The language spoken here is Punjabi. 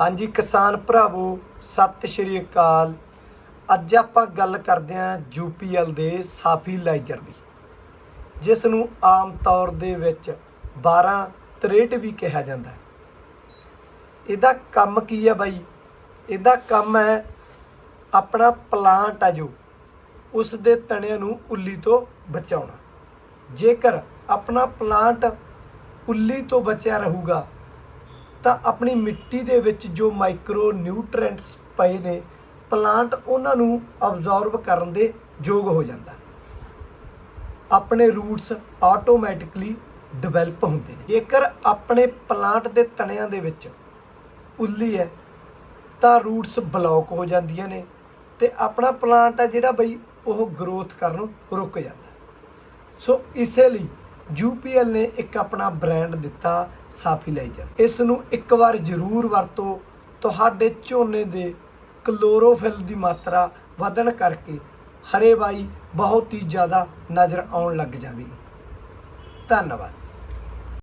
ਹਾਂਜੀ, ਕਿਸਾਨ ਭਰਾਵੋ, ਸਤਿ ਸ਼੍ਰੀ ਅਕਾਲ। ਅੱਜ ਆਪਾਂ ਗੱਲ ਕਰਦੇ ਹਾਂ ਯੂਪੀਐਲ ਦੇ ਸਾਫੀ ਲਾਈਜਰ ਦੀ ਜਿਸ ਨੂੰ ਆਮ ਤੌਰ ਦੇ ਵਿੱਚ 12 ਤਰੇਟ ਵੀ ਕਿਹਾ ਜਾਂਦਾ ਹੈ। ਇਹਦਾ ਕੰਮ ਕੀ ਹੈ ਬਾਈ? ਇਹਦਾ ਕੰਮ ਹੈ ਆਪਣਾ ਪਲਾਂਟ ਆ ਜੋ, ਉਸ ਦੇ ਤਣਿਆਂ ਨੂੰ ਉੱਲੀ ਤੋਂ ਬਚਾਉਣਾ। ਜੇਕਰ ਆਪਣਾ ਪਲਾਂਟ ਉੱਲੀ ਤੋਂ ਬਚਿਆ ਰਹੂਗਾ ਤਾਂ ਆਪਣੀ ਮਿੱਟੀ ਦੇ ਵਿੱਚ ਜੋ ਮਾਈਕਰੋ ਨਿਊਟ੍ਰੀਐਂਟਸ ਪਏ ਨੇ ਪਲਾਂਟ ਉਹਨਾਂ ਨੂੰ ਅਬਜ਼ੌਰਬ ਕਰਨ ਦੇ ਯੋਗ ਹੋ ਜਾਂਦਾ। ਆਪਣੇ ਰੂਟਸ ਆਟੋਮੈਟਿਕਲੀ ਡਿਵੈਲਪ ਹੁੰਦੇ ਨੇ। ਜੇਕਰ ਆਪਣੇ ਪਲਾਂਟ ਦੇ ਤਣਿਆਂ ਦੇ ਵਿੱਚ ਉੱਲੀ ਹੈ, ਤਾਂ ਰੂਟਸ ਬਲੌਕ ਹੋ ਜਾਂਦੀਆਂ ਨੇ ਤੇ ਆਪਣਾ ਪਲਾਂਟ ਹੈ ਜਿਹੜਾ ਬਈ ਉਹ ਗਰੋਥ ਕਰਨ ਰੁਕ ਜਾਂਦਾ। ਸੋ ਇਸੇ ਲਈ ਯੂਪੀਐਲ ਨੇ ਇੱਕ ਆਪਣਾ ਬ੍ਰਾਂਡ ਦਿੱਤਾ, ਸਾਫੀਲਾਈਜ਼ਰ। ਇਸ ਨੂੰ ਇੱਕ ਵਾਰ ਜ਼ਰੂਰ ਵਰਤੋ। ਤੁਹਾਡੇ ਝੋਨੇ ਦੇ ਕਲੋਰੋਫਿਲ ਦੀ ਮਾਤਰਾ ਵਧਣ ਕਰਕੇ ਹਰੇਵਾਈ ਬਹੁਤ ਹੀ ਜ਼ਿਆਦਾ ਨਜ਼ਰ ਆਉਣ ਲੱਗ ਜਾਵੇਗੀ। ਧੰਨਵਾਦ।